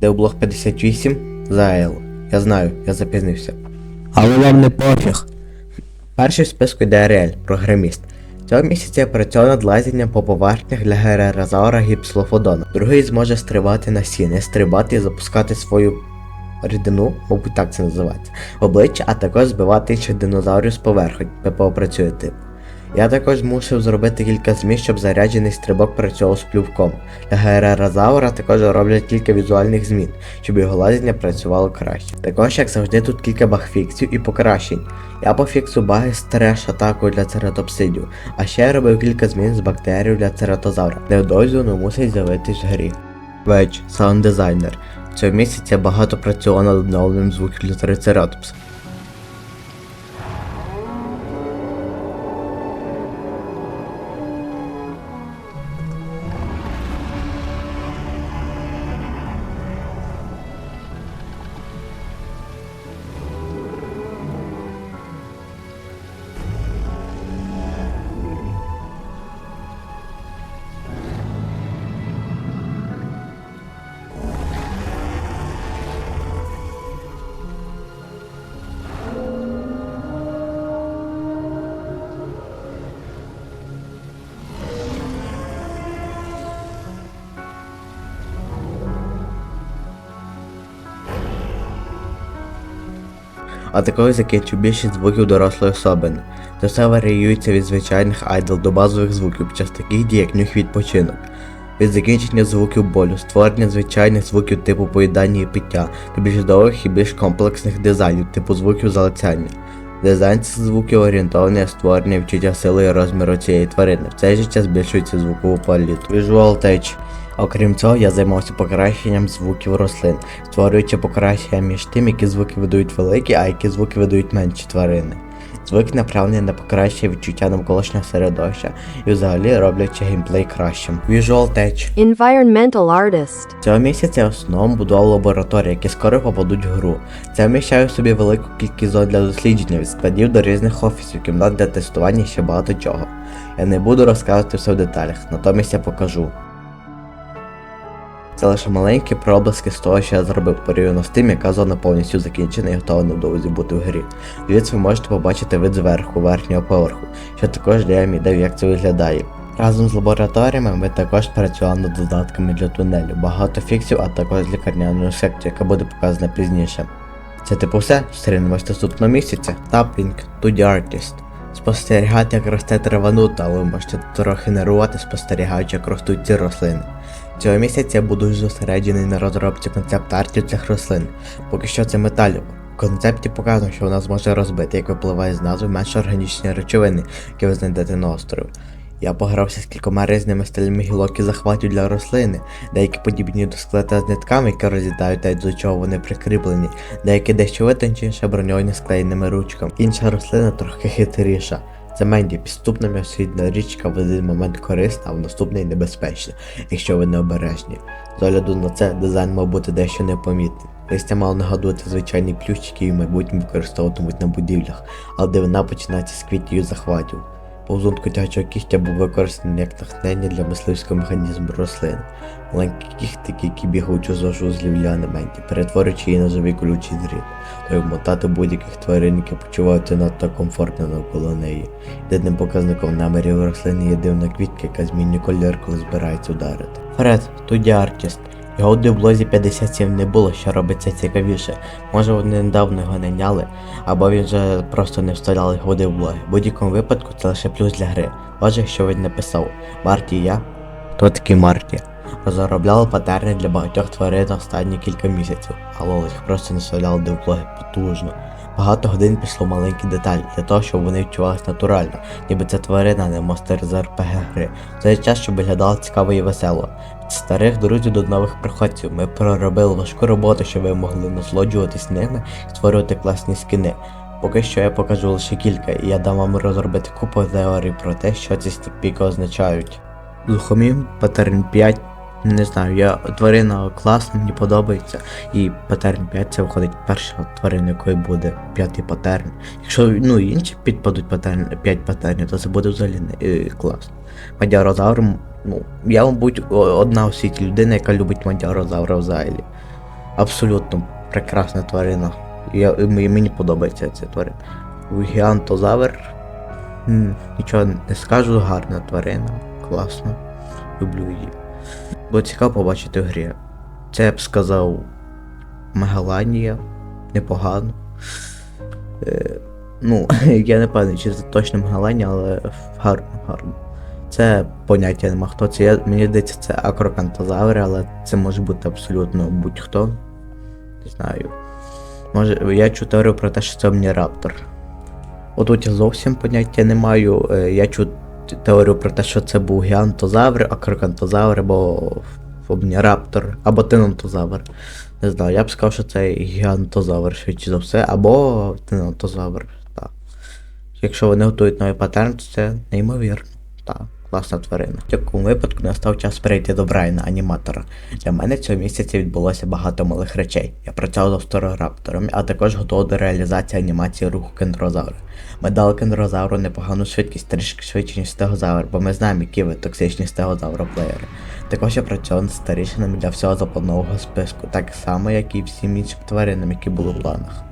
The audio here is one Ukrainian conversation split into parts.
Де блог 58 за Ел. Я знаю, я запізнився. Але вам не пофіг. Перший в списку йде Аріель, програміст. Цього місяця я працюю над лазінням по поверхнях для гереразаура гіпслофодона. Другий зможе стрибати на сіни, стрибати і запускати свою рідину, мабуть так це називається, обличчя, а також збивати інших динозаврів з поверхонь. ППО працює тип. Я також мусив зробити кілька змін, щоб заряджений стрибок працював з плювком. Для гереразаура також роблять кілька візуальних змін, щоб його лазіння працювало краще. Також, як завжди, тут кілька багфіксів і покращень. Я пофіксив баги з треш атакою для цератопсидів, а ще я робив кілька змін з бактерій для цератозавра. Невдовзі воно мусить з'явитись в грі. Ведж, саунд дизайнер. Цього місяця багато працював над оновленням звуків для трицератопса. А також закінчу більшість звуків дорослої особини. Це все варіюється від звичайних айдол до базових звуків під час таких дій, як нюх відпочинок. Від закінчення звуків болю, створення звичайних звуків типу поїдання і пиття, до більш довгих і більш комплексних дизайнів, типу звуків залицяння. Дизайн цих звуків орієнтований створення відчуття сили і розміру цієї тварини. В цей же час збільшується звукову палітру. Visual Touch. Окрім цього, я займався покращенням звуків рослин, створюючи покращення між тим, які звуки видають великі, а які звуки видають менші тварини. Звуки направлені на покращення відчуття навколишнього середовища і взагалі роблячи геймплей кращим. Visual Touch. Environmental artist. Цього місяця я основному будував лабораторії, які скоро попадуть в гру. Це вміщає в собі велику кількість зон для дослідження від складів до різних офісів, кімнат для тестування і ще багато чого. Я не буду розказувати все в деталях, натомість я покажу. Це лише маленькі проблиски з того, що я зробив порівняно з тим, яка зона повністю закінчена і готова невдовзі бути в грі. Звідси ви можете побачити вид зверху, верхнього поверху, що також дає вам як це виглядає. Разом з лабораторіями ми також працювали над додатками для тунелю, багато фіксів, а також з лікарняною секцією, яка буде показана пізніше. Це типу все, зустрінемось наступного місяця. Tapping to the. Спостерігати, як росте траванута, але ви можете трохи нервувати, спостерігаючи, як ростуть ці рослини. Цього місяця я буду зосереджений на розробці концепт-артів цих рослин. Поки що це металіво. В концепті показано, що вона зможе розбити, як випливає з назви менш органічні речовини, які ви знайдете на острові. Я погрався з кількома різними стилями гілок і захватів для рослини, деякі подібні до склета з нитками, які розлітають та до чого вони прикріплені, деякі дещо витончіше броньовані склеєними ручками. Інша рослина трохи хитріша. Це менді підступна м'ясоїдна річка в один момент корисна, а в наступний небезпечна, якщо ви не обережні. З огляду на це дизайн мав бути дещо непомітний. Листя мало нагадувати звичайні плющики і в майбутньому використовуватимуть на будівлях, але дивина починається з квітів захватів. Повзун котячого кігтя був використаний як натхнення для мисливського механізму рослин. Маленькі кіхтики, які бігають у зожу з лівляни перетворюючи її на живий колючий дріт, то мотати будь-яких тварин, які почуваються надто комфортно навколо неї. Єдиним показником намірів рослини є дивна квітка, яка змінює колір, коли збирається ударити. Фред, туді артіст. Його в 57 не було, що робить це цікавіше. Може вони недавно його не няли, або він вже просто не вставляли його в. В будь-якому випадку це лише плюс для гри. Отже, що він написав. Марті і я. Хто такий Марті? Розробляли патерни для багатьох тварин останні кілька місяців, але їх просто не вставляли диблоги потужно. Багато годин пішло маленькі деталі для того, щоб вони відчувалися натурально, ніби це тварина, не монстр з РПГ гри. Цей час, щоб виглядало цікаво і весело. Старих друзів до нових приходців ми проробили важку роботу, щоб ви могли насолоджуватись ними і створювати класні скини. Поки що я покажу лише кілька, і я дам вам розробити купу теорій про те, що ці стіпіки означають. Глухомім, патерн 5. Не знаю, я тварина класна, мені подобається. І патерн 5 це виходить перша тварина, якої буде п'ятий патерн. Якщо ну, інші підпадуть патерн, 5 патернів, то це буде взагалі не, е, класно. Мадярозавр, ну, я, мабуть, одна у світі людина, яка любить мадярозавра взагалі. Абсолютно прекрасна тварина. Я, мені подобається ця тварина. Гігантозавр. Нічого не скажу, гарна тварина. Класно. Люблю її. Було цікаво побачити в грі. Це я б сказав Мегаланія. Непогано. Е, ну, я не певний, чи це точно Мегаланія, але гарно, гарно. Це поняття нема хто це. Я, мені здається, це акрокантозаври, але це може бути абсолютно будь-хто. Не знаю. Може, я чув теорію про те, що це Омніраптор. Отут я зовсім поняття не маю. Е, Я чув теорію про те, що це був гіантозавр, акрокантозавр або Омніраптор, або Тинантозавр. Не знаю, я б сказав, що це гігантозавр, швидше за все, або тинантозавр. Так. Якщо вони готують новий паттерн, то це неймовірно. Так, класна тварина. В такому випадку настав час перейти до Брайана, аніматора. Для мене цього місяця відбулося багато малих речей. Я працював з Авторораптором, а також готував до реалізації анімації руху кендрозавра. Ми дали кендрозавру непогану швидкість, трішки швидше, ніж стегозавр, бо ми знаємо, які ви токсичні стегозавроплеєри. Також я працював над старішинами для всього запланованого списку, так само, як і всім іншим тваринам, які були в планах.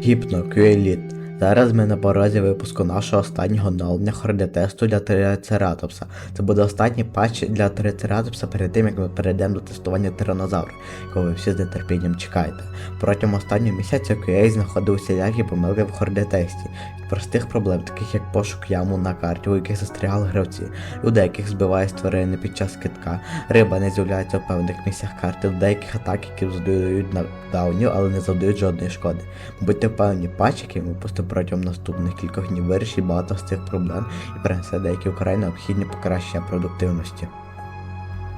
Гіпно, QELIT. Зараз ми на порозі випуску нашого останнього оновлення хордетесту для Трицератопса. Це буде останній патч для Трицератопса перед тим, як ми перейдемо до тестування тиранозавра, якого ви всі з нетерпінням чекаєте. Протягом останнього місяця QA знаходив усілякі помилки в хордетесті. Від простих проблем, таких як пошук яму на карті, у яких застрягали гравці, людей, яких збиває тварини під час китка, риба не з'являється в певних місцях карти, в деяких атак, які задають нокдаунів, але не завдають жодної шкоди. Будьте впевнені, патч, який ми пустимо протягом наступних кількох днів, вирішить багато з цих проблем і принесе деякі вкрай необхідні покращення продуктивності.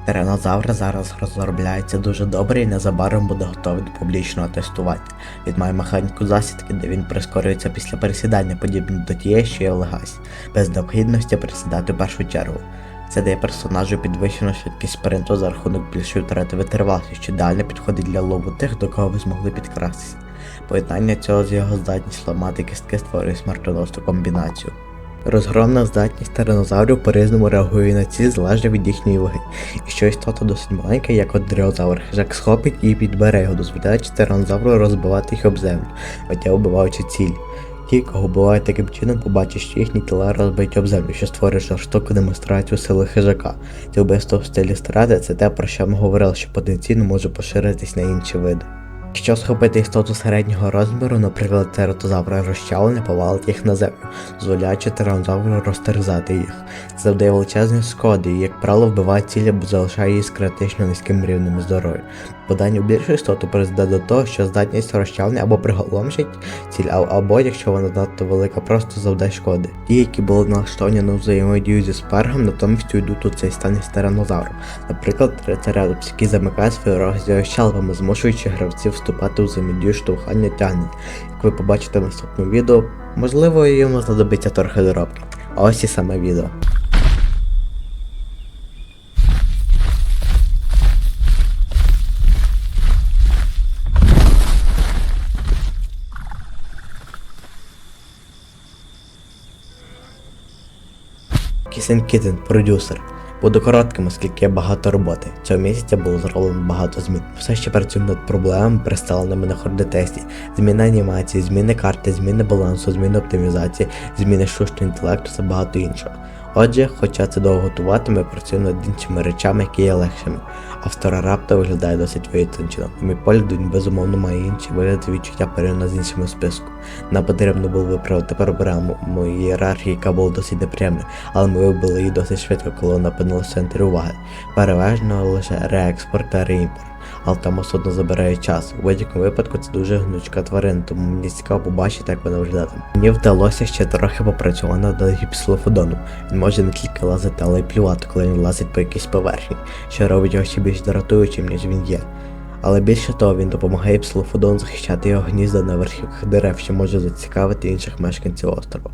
Тиранозавр зараз розробляється дуже добре і незабаром буде готовий до публічного тестування. Він має механіку засідки, де він прискорюється після пересідання, подібно до тієї, що є в Легасі, без необхідності присідати в першу чергу. Це дає персонажу підвищену швидкість спринту за рахунок більшої втрати витривалості, що ідеально підходить для лову тих, до кого ви змогли підкрастися. Поєднання цього з його здатністю ламати кістки створює смертоносну комбінацію. Розгромна здатність тиранозаврів по-різному реагує на ціль залежно від їхньої ваги. Якщо істота досить маленька, як от дріозавр, хижак схопить і підбере його, дозволяючи тиранозавру розбивати їх об землю, миття вбиваючи ціль. Ті, кого вбивають таким чином, побачать, що їхні тіла розбиті об землю, що створює жорстоку демонстрацію сили хижака. Це вбивство в стилі стради це те, про що ми говорили, що потенційно може поширитись на інші види. Якщо схопити істоту середнього розміру, наприклад, тератозавра розчавлення, повалить їх на землю, дозволяючи тиранозавру розтерзати їх. Це завдає величезної шкоди і, як правило, вбиває ціль або залишає її з критично низьким рівнем здоров'я. Подання в більшу істоту призведе до того, що здатність розчавлення або приголомшить ціль, або, якщо вона надто велика, просто завдає шкоди. Ті, які були налаштовані на взаємодію зі спергом, натомість йдуть у цей стан із тиранозавром. Наприклад, трицератопс, який замикає свої роги з щелепами, змушуючи гравців вступати у взаємодію штовхання тягнень. Як ви побачите в наступному відео, можливо, йому знадобиться трохи доробки. Ось і саме відео. Кісен Кітен, продюсер. Буду коротким, оскільки багато роботи. Цього місяця було зроблено багато змін. Все ще працюємо над проблемами, представленими на хордотесті. Зміни анімації, зміни карти, зміни балансу, зміни оптимізації, зміни штучного інтелекту та багато іншого. Отже, хоча це довго готувати, ми працюємо над іншими речами, які є легшими. Автора рапта виглядає досить витончено. На мій погляд, він безумовно має інші вигляди відчуття порівняно з іншими списку. Нам потрібно було виправити моєї ієрархії, яка була досить неприємною, але ми вибили її досить швидко, коли вона опинилася в центрі уваги. Переважно лише реекспорт та реімпорт. Але там особливо забирає час. У будь-якому випадку це дуже гнучка тварина, тому мені цікаво побачити, як вона виглядатиме. Мені вдалося ще трохи попрацювати над гіпсилофодоном. Він може не тільки лазити, але й плювати, коли він лазить по якійсь поверхні, що робить його ще більш дратуючим, ніж він є. Але більше того, він допомагає псилофодону захищати його гнізда на верхівках дерев, що може зацікавити інших мешканців острова.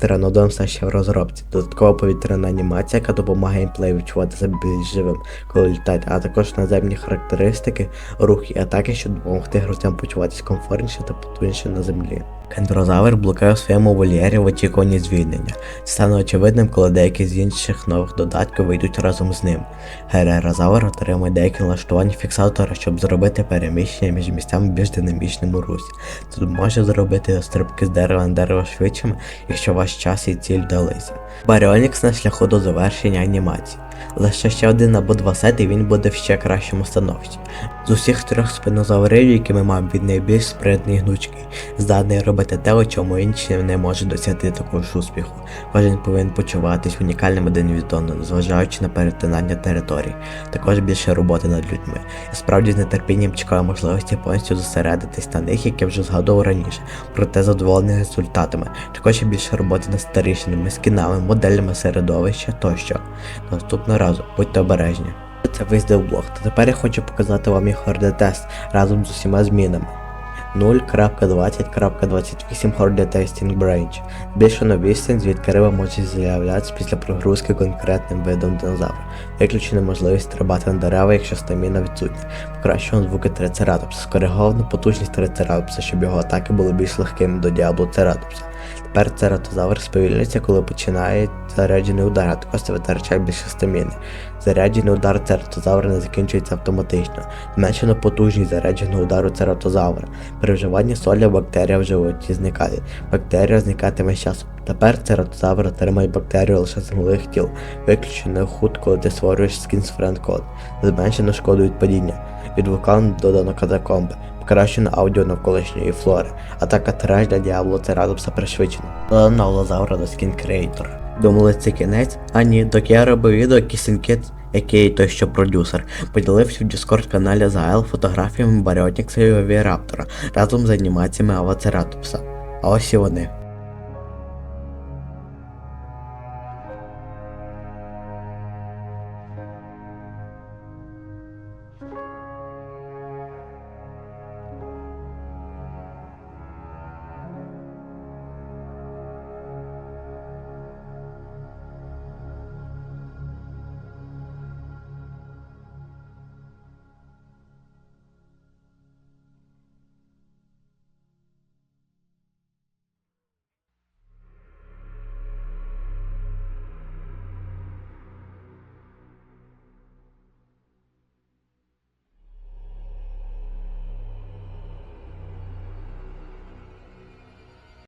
Тиранодон все ще в розробці. Додаткова повітряна анімація, яка допомагає геймплею відчуватися більш живим, коли літати, а також наземні характеристики, рухи і атаки, щоб допомогти гравцям почуватися комфортніше та потужніше на землі. Кендрозавр блукає у своєму вольєрі в очікуванні звільнення. Це стане очевидним, коли деякі з інших нових додатків вийдуть разом з ним. Герерозавр отримує деякі налаштування фіксатора, щоб зробити переміщення між місцями більш динамічним у русі. Тут може зробити стрибки з дерева на дерево швидшими, якщо ваш час і ціль вдалися. Баріонікс на шляху до завершення анімації. Лише ще один або два сети і він буде в ще кращому становищі. З усіх трьох спинозаврів, які ми маємо, він найбільш спритний і гнучкий, здатний робити те, у чому інші не можуть досягти такого ж успіху. Кожен повинен почуватись унікальним один від одного, зважаючи на перетинання територій. Також більше роботи над людьми. Я справді з нетерпінням чекаю можливості повністю зосередитись на них, як я вже згадував раніше, проте задоволений результатами. Також є більше роботи над старішими скінами, моделями середовища тощо. Наступного разу будьте обережні. Це виздив блог. Та тепер я хочу показати вам їх тест разом з усіма змінами. 0.20.28 Horde Testing Branch. Збільшено відстань, звідки риба може з'являтися після прогрузки конкретним видом динозавра. Виключено можливість стрибати на дерева, якщо стаміна відсутня. Покращено звуки трицератопса. Скориговано потужність трицератопса, щоб його атаки були більш легкими до діаблу цератопса. Тепер цератозавр сповільнюється, коли починає заряджений удар, а також це витрачає більше стаміни. Заряджений удар цератозавра не закінчується автоматично. Зменшено потужність зарядженого удару цератозавра. При вживанні солі бактерія в животі зникає. Бактерія зникатиме з часом. Тепер цератозавр отримає бактерію лише з малих тіл. Виключено худ, коли ти створюєш скінс френдкод. Зменшено шкоду від падіння. Від вулкану додано катакомби. Покращено аудіо навколишньої флори. Атака треш для діабло цератопса пришвидшена. Додана Лозавра до скін Creator. Думали це кінець? А ні, доки я робив відео, Кісінкет, який той що продюсер, поділився в Discord каналі ЗАЕЛ фотографіями Баріотнікса і Вівіраптора разом з анімаціями Авацератопса. А ось і вони.